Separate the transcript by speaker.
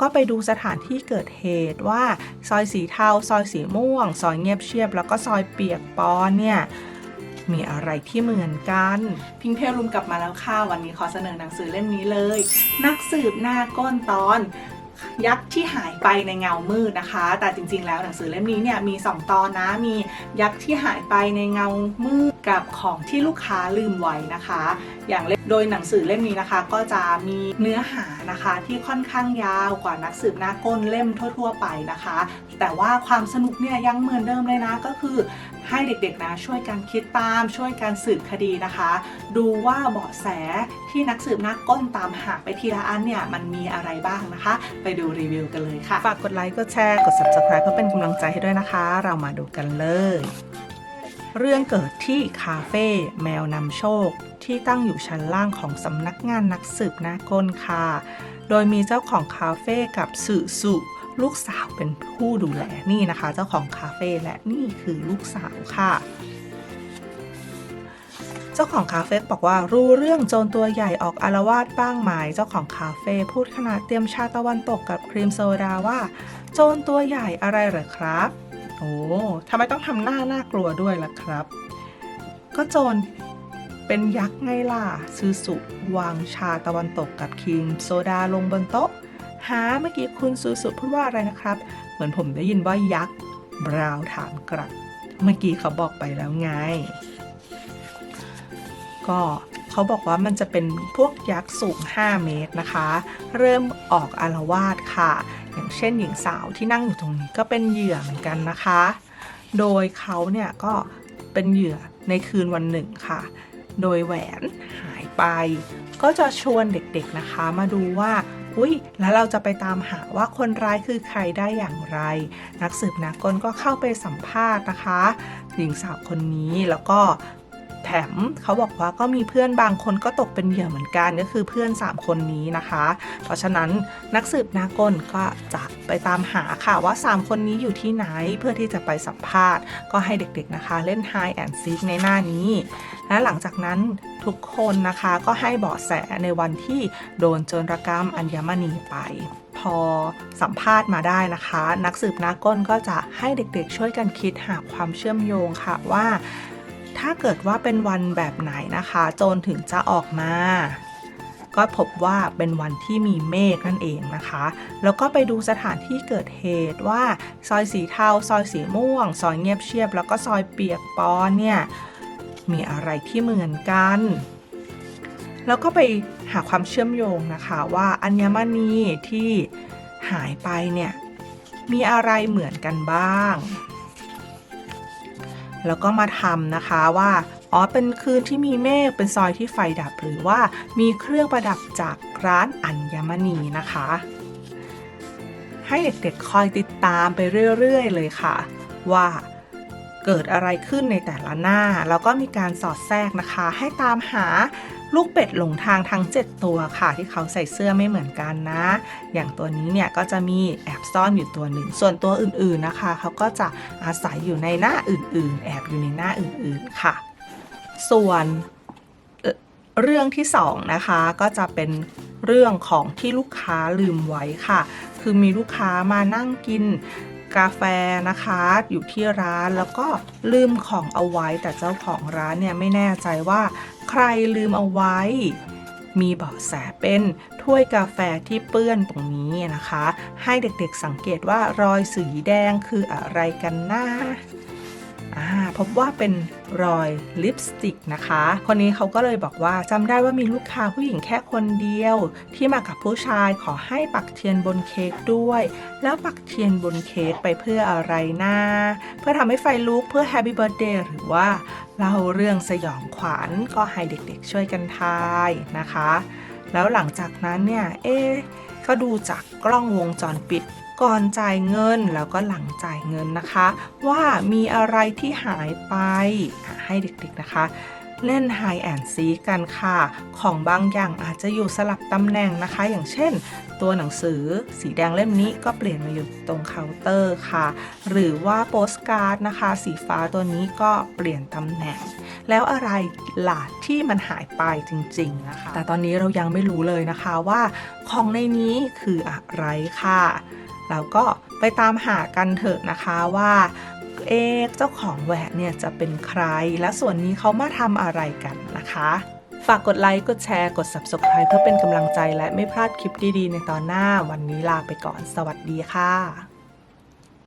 Speaker 1: ก็ไปดูสถานที่เกิดเหตุว่าซอยสีเทา ซอยสีม่วง ซอยเงียบเชียบ แล้วก็ซอยเปียกปอนเนี่ยมีอะไรที่เหมือนกัน พิงเพลรุมกลับมาแล้วค่ะ วันนี้ขอเสนอหนังสือเล่มนี้เลย นักสืบหน้าก้นตอน ยักษ์ที่หายไปในเงามืดนะคะ แต่จริง ๆ แล้วหนังสือเล่มนี้เนี่ยมี 2 ตอนนะ มียักษ์ที่หายไปในเงามืดกับของที่ลูกค้าลืมไว้นะคะ อย่างเล่มโดยหนังสือเล่มนี้นะคะ ก็จะมีเนื้อหานะคะที่ค่อนข้างยาวกว่านักสืบหน้าก้นเล่มทั่ว ๆ ไปนะคะ แต่ว่าความสนุกเนี่ยยังเหมือนเดิมเลยนะก็คือให้เด็กๆนะช่วยกันคิดตามช่วยกันสืบคดีนะคะ ดูว่าเบาะแสที่นักสืบน้าก้นตามหาไปทีละอันเนี่ยมันมีอะไรบ้างนะคะ ไปดูรีวิวกันเลยค่ะ ฝากกดไลค์กดแชร์กด subscribe เพื่อเป็นกำลังใจให้ด้วยนะคะ เรามาดูกันเลย เรื่องเกิดที่คาเฟ่แมวนำโชค ที่ตั้งอยู่ชั้นล่างของสำนักงานนักสืบน้าก้นค่ะ โดยมีเจ้าของคาเฟ่กับสื่อสุ ลูกสาวเป็นผู้ดูแลนี่นะคะ เจ้าของคาเฟ่และนี่คือลูกสาวค่ะ เจ้าของคาเฟ่บอกว่ารู้เรื่องโจรตัวใหญ่ออกอารวาสบ้างไหมเจ้าของคาเฟ่พูดขณะเตรียมชาตะวันตกกับครีมโซดาว่า โจรตัวใหญ่อะไรเหรอครับโอ้ทำไมต้องทำหน้าน่ากลัวด้วยล่ะครับ ก็โจรเป็นยักษ์ไงล่ะซือสุวางชาตะวันตกกับครีมโซดาลงบนโต๊ะ หาเมื่อกี้คุณซูสุพูดว่าอะไรนะครับ เหมือนผมได้ยินว่ายักษ์บราวน์ถามกลับ เมื่อกี้เขาบอกไปแล้วไง ก็เขาบอกว่ามันจะเป็นพวกยักษ์สูง 5 เมตรนะคะ เริ่มออกอารวาสค่ะ อย่างเช่นหญิงสาวที่นั่งอยู่ตรงนี้ก็เป็นเหยื่อเหมือนกันนะคะ โดยเขาเนี่ยก็เป็นเหยื่อในคืนวันหนึ่งค่ะ โดยแหวนหายไป ก็จะชวนเด็กๆนะคะมาดูว่า อุ้ยแล้วเราจะไปตามหาว่าคนร้ายคือใครได้อย่างไร นักสืบนักกลก็เข้าไปสัมภาษณ์นะคะ หญิงสาวคนนี้แล้วก็ แถมเขาบอกว่าก็มีเพื่อนบางคนก็ตกเป็นเหยื่อเหมือนกันก็คือเพื่อน 3 คนนี้นะคะ เพราะฉะนั้นนักสืบนักกลก็จะไปตามหาค่ะว่า 3 คนนี้อยู่ที่ไหนเพื่อที่จะไปสัมภาษณ์ ก็ให้เด็กๆนะคะ เล่น Hide and Seek ในหน้านี้และหลังจากนั้นทุกคนนะคะก็ให้เบาะแสในวันที่โดนโจรกรรมอัญมณีไป พอสัมภาษณ์มาได้นะคะ นักสืบนักก้นก็จะให้เด็กๆช่วยกันคิดหาความเชื่อมโยงค่ะว่า ถ้าเกิดว่าเป็นวันแบบไหนนะคะ โจรถึงจะออกมา ก็พบว่าเป็นวันที่มีเมฆนั่นเองนะคะ แล้วก็ไปดูสถานที่เกิดเหตุว่า ซอยสีเทา ซอยสีม่วง ซอยเงียบเชียบ แล้วก็ซอยเปียกปอนเนี่ยมีอะไรที่เหมือนกัน แล้วก็ไปหาความเชื่อมโยงนะคะว่าอัญมณีที่หายไปเนี่ยมีอะไรเหมือนกันบ้าง แล้วก็มาทำนะคะว่าอ๋อเป็นคืนที่มีเมฆเป็นซอยที่ไฟดับ หรือว่ามีเครื่องประดับจากร้านอัญมณีนะคะ ให้เด็กๆคอยติดตามไปเรื่อยๆ เลยค่ะ ว่าเกิดอะไรขึ้นในแต่ละหน้า แล้วก็มีการสอดแทรกนะคะ ให้ตามหา ลูกเป็ดหลงทางทั้ง 7 ตัวค่ะ ที่เขาใส่เสื้อไม่เหมือนกันนะ อย่างตัวนี้เนี่ยก็จะมีแอบซ่อนอยู่ตัวหนึ่ง ส่วนตัวอื่นๆนะคะ เขาก็จะอาศัยอยู่ในหน้าอื่นๆ แอบอยู่ในหน้าอื่นๆค่ะ ส่วนเอ่อเรื่องที่สองนะคะก็จะเป็นเรื่องของที่ลูกค้าลืมไว้ค่ะ คือมีลูกค้ามานั่งกิน กาแฟนะคะ อยู่ที่ร้านแล้วก็ลืมของเอาไว้ แต่เจ้าของร้านเนี่ยไม่แน่ใจว่าใครลืมเอาไว้ มีเบาะแสเป็นถ้วยกาแฟที่เปื้อนตรงนี้นะคะ ให้เด็กๆสังเกตว่ารอยสีแดงคืออะไรกันนะ พบว่าเป็นรอยลิปสติกนะคะ คนนี้เขาก็เลยบอกว่าจำได้ว่ามีลูกค้าผู้หญิงแค่คนเดียว ที่มากับผู้ชายขอให้ปักเทียนบนเค้กด้วย แล้วปักเทียนบนเค้กไปเพื่ออะไรนะเพื่อทำให้ไฟลุกเพื่อแฮปปี้เบิร์ a เดย์หรือว่าเล่าเรื่องสยองขวัญก็ให้เด็กๆช่วยกันทายนะคะ แล้วหลังจากนั้นเนี่ยเอ๊ก็ดูจากกล้องวงจรปิด ก่อนจ่ายเงินแล้วก็หลังจ่ายเงินนะคะ ว่ามีอะไรที่หายไปให้เด็กๆนะคะเล่น Hide and Seek กันค่ะ ของบางอย่างอาจจะอยู่สลับตำแหน่งนะคะ อย่างเช่น ตัวหนังสือสีแดงเล่มนี้ก็เปลี่ยนมาอยู่ตรงเคาน์เตอร์ค่ะ หรือว่าโปสการ์ดนะคะ สีฟ้าตัวนี้ก็เปลี่ยนตำแหน่ง แล้วอะไรล่ะที่มันหายไปจริง ๆ นะคะ แต่ตอนนี้เรายังไม่รู้เลยนะคะว่า ของในนี้คืออะไรค่ะ แล้วก็ไปตามหากันเถอะนะคะว่าเอ๊เจ้าของแหวนเนี่ยจะเป็นใคร และส่วนนี้เขามาทำอะไรกันนะคะ ฝากกดไลค์ กดแชร์ กด Subscribe เพื่อเป็นกำลังใจและไม่พลาดคลิปดีๆ ในตอนหน้า วันนี้ลาไปก่อน สวัสดีค่ะ